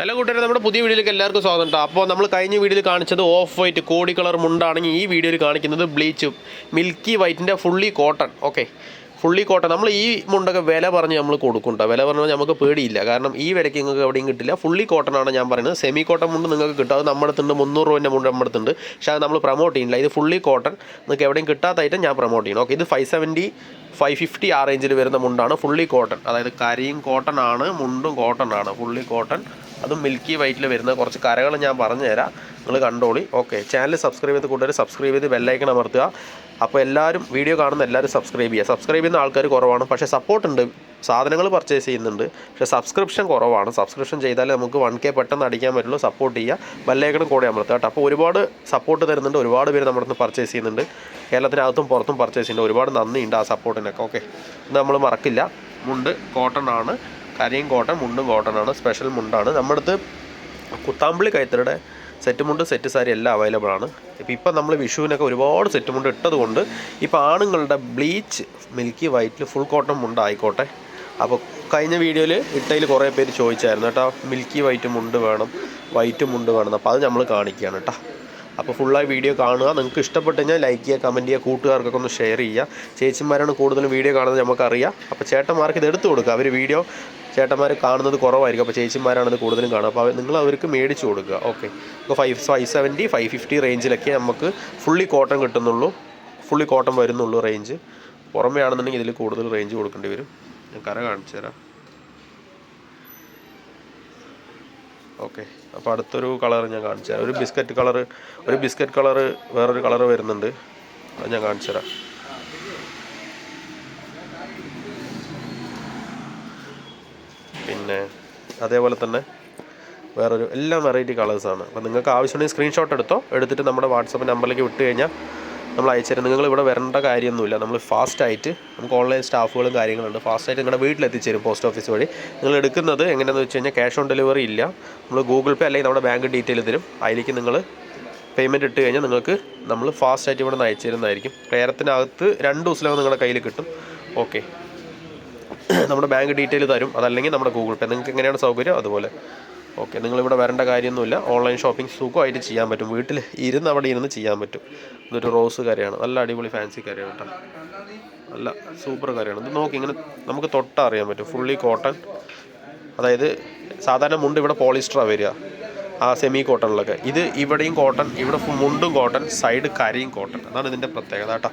Hello കൂട്ടുകാരെ നമ്മുടെ പുതിയ വീഡിയോയിലേക്ക് എല്ലാവർക്കും സ്വാഗതം കേട്ടോ. അപ്പോൾ നമ്മൾ കഴിഞ്ഞ വീഡിയോയിൽ കാണിച്ചത് ഓഫ് വൈറ്റ് കോടി കളർ മുണ്ടാണെങ്കിൽ ഈ വീഡിയോയിൽ കാണിക്കുന്നത് ബ്ലീച്ചും milky വൈറ്റിന്റെ fully cotton okay. Fully cotton. നമ്മൾ ഈ മുണ്ടൊക്കെ വില പറഞ്ഞ് നമ്മൾ കൊടുക്കുന്നുണ്ട് വില പറഞ്ഞാൽ നമുക്ക് പേടിയില്ല. കാരണം ഈ വിലയ്ക്ക് നിങ്ങൾക്ക് എവിടെയും കിട്ടില്ല. ഫുള്ളി കോട്ടൺ ആണ് ഞാൻ പറയുന്നത്. സെമി കോട്ടൺ മുണ്ട് നിങ്ങൾക്ക് കിട്ടും. അത് നമ്മുടെ അടുത്തുണ്ട്. മുന്നൂറ് രൂപേന്റെ മുണ്ട് നമ്മുടെ അടുത്തുണ്ട്. പക്ഷേ അത് നമ്മൾ പ്രൊമോട്ട് ചെയ്യുന്നില്ല ഇത് ഫുള്ളി കോട്ടൺ. നിങ്ങൾക്ക് എവിടെയും കിട്ടാത്ത ഐറ്റം ഞാൻ പ്രൊമോട്ട് ചെയ്യണം. ഓക്കെ ഇത് ഫൈവ് സെവന്റി ഫൈവ് ഫിഫ്റ്റി ആ റേഞ്ചിൽ വരുന്ന മുണ്ടാണ് ഫുള്ളി കോട്ടൺ. അതായത് കരിയും കോട്ടൺ ആണ് മുണ്ടും കോട്ടൺ ആണ്. Fully cotton. അതും മിൽക്കി വൈറ്റിൽ വരുന്ന കുറച്ച് കരകൾ ഞാൻ പറഞ്ഞുതരാം. നിങ്ങൾ കണ്ടോളി. ഓക്കെ ചാനൽ സബ്സ്ക്രൈബ് ചെയ്ത് കൂട്ടുകാർ സബ്സ്ക്രൈബ് ചെയ്ത് ബെല്ലൈക്കൺ അമർത്തുക. അപ്പോൾ എല്ലാവരും വീഡിയോ കാണുന്ന എല്ലാവരും സബ്സ്ക്രൈബ് ചെയ്യുക. സബ്സ്ക്രൈബ് ചെയ്യുന്ന ആൾക്കാർ കുറവാണ്. പക്ഷേ സപ്പോർട്ട് ഉണ്ട്. സാധനങ്ങൾ പർച്ചേസ് ചെയ്യുന്നുണ്ട്. പക്ഷേ സബ്സ്ക്രിപ്ഷൻ കുറവാണ്. സബ്സ്ക്രിപ്ഷൻ ചെയ്താലേ നമുക്ക് വൺ കെ പെട്ടെന്ന് അടിക്കാൻ പറ്റുള്ളൂ. സപ്പോർട്ട് ചെയ്യുക. ബെല്ലൈക്കണം കൂടെ അമർത്തുക കേട്ടോ. അപ്പോൾ ഒരുപാട് സപ്പോർട്ട് തരുന്നുണ്ട്. ഒരുപാട് പേര് നമ്മുടെ നിന്ന് പർച്ചേസ് ചെയ്യുന്നുണ്ട്. കേരളത്തിനകത്തും പുറത്തും പർച്ചേസ് ചെയ്യുന്നുണ്ട്. ഒരുപാട് നന്ദിയുണ്ട് ആ സപ്പോർട്ടിനൊക്കെ ഓക്കെ നമ്മൾ മറക്കില്ല. മുണ്ട് കോട്ടൺ ആണ്. കരിയും കോട്ടൺ മുണ്ടും കോട്ടൺ ആണ് സ്പെഷ്യൽ മുണ്ടാണ്. നമ്മുടെ അടുത്ത് കുത്താമ്പിളി കൈത്തറിയുടെ സെറ്റ് മുണ്ട് സെറ്റ് സാരി എല്ലാം അവൈലബിൾ ആണ്. ഇപ്പോൾ ഇപ്പം നമ്മൾ വിഷുവിനൊക്കെ ഒരുപാട് സെറ്റ് മുണ്ട് ഇട്ടത് കൊണ്ട് ഇപ്പോൾ ആണുങ്ങളുടെ ബ്ലീച്ച് മിൽക്കി വൈറ്റിൽ ഫുൾ കോട്ടൺ മുണ്ട് ആയിക്കോട്ടെ. അപ്പോൾ കഴിഞ്ഞ വീഡിയോയിൽ ഇട്ടതിൽ കുറേ പേര് ചോദിച്ചായിരുന്നു കേട്ടോ മിൽക്കി വൈറ്റ് മുണ്ട് വേണം വൈറ്റ് മുണ്ട് വേണം അപ്പോൾ അത് നമ്മൾ കാണിക്കുകയാണ് കേട്ടോ. അപ്പോൾ ഫുള്ളായി വീഡിയോ കാണുക. നിങ്ങൾക്ക് ഇഷ്ടപ്പെട്ട് കഴിഞ്ഞാൽ ലൈക്ക് ചെയ്യുക കമന്റ് ചെയ്യുക കൂട്ടുകാർക്കൊക്കെ ഒന്ന് ഷെയർ ചെയ്യുക. ചേച്ചിമാരാണ് കൂടുതലും വീഡിയോ കാണുന്നത് നമുക്കറിയാം. അപ്പോൾ ചേട്ടന്മാർക്ക് ഇത് എടുത്തു കൊടുക്കുക. അവർ വീഡിയോ ചേട്ടന്മാർ കാണുന്നത് കുറവായിരിക്കും. അപ്പോൾ ചേച്ചിമാരാണ് കൂടുതലും കാണുക. അപ്പോൾ നിങ്ങൾ അവർക്ക് മേടിച്ച് കൊടുക്കുക. ഓക്കെ അപ്പോൾ five five seventy five fifty റേഞ്ചിലൊക്കെ നമുക്ക് ഫുള്ളി കോട്ടൺ കിട്ടുന്നുള്ളൂ. ഫുള്ളി കോട്ടൺ വരുന്നുള്ളൂ റേഞ്ച് പുറമേ ആണെന്നുണ്ടെങ്കിൽ ഇതിൽ കൂടുതൽ റേഞ്ച് കൊടുക്കേണ്ടി വരും. ഞാൻ കര കാണിച്ചു തരാം. ഓക്കെ അപ്പോൾ അടുത്തൊരു കളർ ഞാൻ കാണിച്ചു തരാം. ഒരു ബിസ്ക്കറ്റ് കളർ ഒരു ബിസ്ക്കറ്റ് കളർ വേറൊരു കളർ വരുന്നുണ്ട്. അത് ഞാൻ കാണിച്ചു തരാം. പിന്നെ അതേപോലെ തന്നെ വേറൊരു എല്ലാം വെറൈറ്റി കളേഴ്സാണ് അപ്പോൾ നിങ്ങൾക്ക് ആവശ്യമുണ്ടെങ്കിൽ സ്ക്രീൻഷോട്ട് എടുത്തോ എടുത്തിട്ട് നമ്മുടെ വാട്സപ്പ് നമ്പറിലേക്ക് വിട്ട് കഴിഞ്ഞാൽ നമ്മൾ അയച്ചുതരും നിങ്ങൾ ഇവിടെ വരേണ്ട കാര്യമൊന്നുമില്ല. നമ്മൾ ഫാസ്റ്റ് ആയിട്ട് നമുക്ക് ഓൺലൈൻ സ്റ്റാഫുകളും കാര്യങ്ങളുണ്ട്. ഫാസ്റ്റ് ആയിട്ട് നിങ്ങളുടെ വീട്ടിൽ എത്തിച്ചേരും പോസ്റ്റ് ഓഫീസ് വഴി. നിങ്ങൾ എടുക്കുന്നത് എങ്ങനെയാണെന്ന് വെച്ച് കഴിഞ്ഞാൽ ക്യാഷ് ഓൺ ഡെലിവറി ഇല്ല. നമ്മൾ ഗൂഗിൾ പേ അല്ലെങ്കിൽ നമ്മുടെ ബാങ്ക് ഡീറ്റെയിൽ തരും. അതിലേക്ക് നിങ്ങൾ പേയ്മെന്റ് ഇട്ട് കഴിഞ്ഞാൽ നിങ്ങൾക്ക് നമ്മൾ ഫാസ്റ്റ് ആയിട്ട് ഇവിടെ നിന്ന് അയച്ചു തരുന്നതായിരിക്കും. പേരത്തിനകത്ത് രണ്ട് ദിവസത്തിനകം നിങ്ങളുടെ കയ്യിൽ കിട്ടും. ഓക്കെ നമ്മുടെ ബാങ്ക് ഡീറ്റെയിൽ തരും. അതല്ലെങ്കിൽ നമ്മുടെ ഗൂഗിൾ പേ. നിങ്ങൾക്ക് എങ്ങനെയാണ് സൗകര്യം? അതുപോലെ. ഓക്കെ. നിങ്ങളിവിടെ വരേണ്ട കാര്യമൊന്നുമില്ല. ഓൺലൈൻ ഷോപ്പിംഗ് സുഖമായിട്ട് ചെയ്യാൻ പറ്റും. വീട്ടിൽ ഇരുന്ന് അവിടെ ഇരുന്ന് ചെയ്യാൻ പറ്റും. ഇതൊരു റോസ് കരയാണ് നല്ല അടിപൊളി ഫാൻസി കരയാണ് കേട്ടോ. നല്ല സൂപ്പർ കരയാണ് ഇത് നോക്കി ഇങ്ങനെ നമുക്ക് തൊട്ടറിയാൻ പറ്റും. Fully cotton. അതായത് സാധാരണ മുണ്ട് ഇവിടെ പോളിസ്റ്ററാണ് വരിക. ആ സെമി കോട്ടണിലൊക്കെ ഇത് ഇവിടെയും കോട്ടൺ ഇവിടെ മുണ്ടും കോട്ടൺ സൈഡ് കരയും കോട്ടൺ അതാണ് ഇതിന്റെ പ്രത്യേകത കേട്ടോ.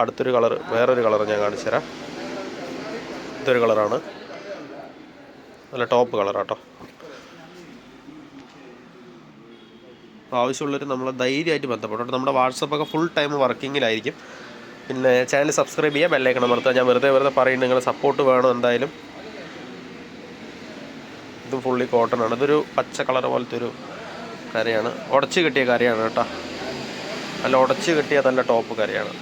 അടുത്തൊരു കളർ വേറൊരു കളർ ഞാൻ കാണിച്ചു തരാം ഇതൊരു കളറാണ്. നല്ല ടോപ്പ് കളറാട്ടോ. ആവശ്യമുള്ളവർ നമ്മളെ ധൈര്യമായിട്ട് ബന്ധപ്പെട്ടു നമ്മുടെ വാട്സപ്പൊക്കെ ഫുൾ ടൈം വർക്കിങ്ങിലായിരിക്കും പിന്നെ ചാനൽ സബ്സ്ക്രൈബ് ചെയ്യുക ബെല്ലൈക്കണം അമർത്തുക. ഞാൻ വെറുതെ വെറുതെ പറയുന്നത് നിങ്ങളുടെ സപ്പോർട്ട് വേണം എന്തായാലും. ഇത് ഫുള്ളി കോട്ടൺ ആണ്. ഇതൊരു പച്ച കളർ പോലത്തെ ഒരു കരയാണ്. ഉടച്ച് കിട്ടിയ കരയാണ് കേട്ടോ. അല്ല ഉടച്ച് കിട്ടിയ നല്ല ടോപ്പ് കരയാണ്.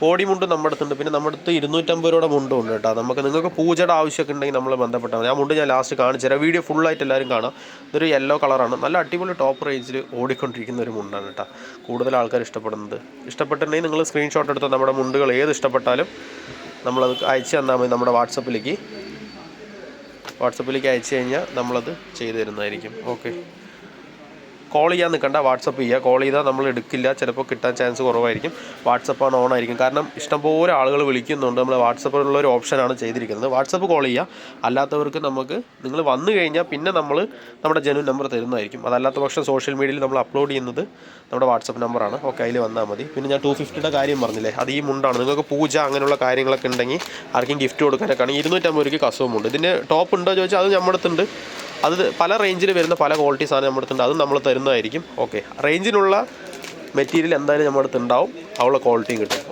കോടി മുണ്ട് നമ്മുടെ അടുത്തുണ്ട്. പിന്നെ നമ്മുടെ അടുത്ത് ഇരുന്നൂറ്റമ്പത് രൂപയുടെ മുണ്ടും ഉണ്ട് കേട്ടോ. നമുക്ക് നിങ്ങൾക്ക് പൂജയുടെ ആവശ്യമൊക്കെ ഉണ്ടെങ്കിൽ നമ്മൾ ബന്ധപ്പെട്ടാൽ മതി ആ മുണ്ട് ഞാൻ ലാസ്റ്റ് കാണിച്ചു തരാം. വീഡിയോ ഫുള്ളായിട്ട് എല്ലാവരും കാണാം. ഇതൊരു യെല്ലോ കളറാണ് നല്ല അടിപൊളി ടോപ്പ് റേഞ്ചിൽ ഓടിക്കൊണ്ടിരിക്കുന്ന ഒരു മുണ്ടാണ് കേട്ടോ. കൂടുതൽ ആൾക്കാർ ഇഷ്ടപ്പെടുന്നത്. ഇഷ്ടപ്പെട്ടിട്ടുണ്ടെങ്കിൽ നിങ്ങൾ സ്ക്രീൻഷോട്ട് എടുത്ത് നമ്മുടെ മുണ്ടുകൾ ഏത് ഇഷ്ടപ്പെട്ടാലും നമ്മളത് അയച്ചു തന്നാൽ മതി നമ്മുടെ വാട്സപ്പിലേക്ക് വാട്സപ്പിലേക്ക് അയച്ചു കഴിഞ്ഞാൽ നമ്മളത് ചെയ്തു തരുന്നതായിരിക്കും. ഓക്കെ കോൾ ചെയ്യാൻ നിൽക്കണ്ട വാട്സപ്പ് ചെയ്യുക കോൾ ചെയ്താൽ നമ്മൾ എടുക്കില്ല. ചിലപ്പോൾ കിട്ടാൻ ചാൻസ് കുറവായിരിക്കും. വാട്സപ്പാണ് ഓൺ ആയിരിക്കും. കാരണം ഇഷ്ടംപോലെ ആളുകൾ വിളിക്കുന്നുണ്ട്. നമ്മൾ വാട്സപ്പിലുള്ള ഒരു ഓപ്ഷനാണ് ചെയ്തിരിക്കുന്നത്. വാട്സപ്പ് കോൾ ചെയ്യുക അല്ലാത്തവർക്ക് നമുക്ക് നിങ്ങൾ വന്നു കഴിഞ്ഞാൽ പിന്നെ നമ്മൾ നമ്മുടെ ജനു നമ്പർ തരുന്നതായിരിക്കും. അതല്ലാത്ത പക്ഷം സോഷ്യൽ മീഡിയയിൽ നമ്മൾ അപ്ലോഡ് ചെയ്യുന്നത് നമ്മുടെ വാട്സപ്പ് നമ്പറാണ് ഓക്കെ അതിൽ വന്നാൽ മതി. പിന്നെ ഞാൻ ടു ഫിഫ്റ്റിയുടെ കാര്യം പറഞ്ഞില്ലേ? അത് ഈ മുണ്ടാണ്. നിങ്ങൾക്ക് പൂജ അങ്ങനെയുള്ള കാര്യങ്ങളൊക്കെ ഉണ്ടെങ്കിൽ ആർക്കും ഗിഫ്റ്റ് കൊടുക്കാനൊക്കെ ആണെങ്കിൽ ഇരുന്നൂറ്റമ്പത് രൂപയ്ക്ക് കസവുമുണ്ട്. ഇതിന്റെ ടോപ്പ് ഉണ്ടോ ചോദിച്ചാൽ അത് നമ്മുടെ അടുത്തുണ്ട്. അത് പല റേഞ്ചിൽ വരുന്ന പല ക്വാളിറ്റി സാധനം നമ്മുടെ അടുത്തുണ്ട്. അതും നമ്മൾ തരുന്നതായിരിക്കും. ഓക്കെ റേഞ്ചിനുള്ള മെറ്റീരിയൽ എന്തായാലും നമ്മുടെ അടുത്ത് ഉണ്ടാവും അവളുടെ ക്വാളിറ്റിയും കിട്ടും.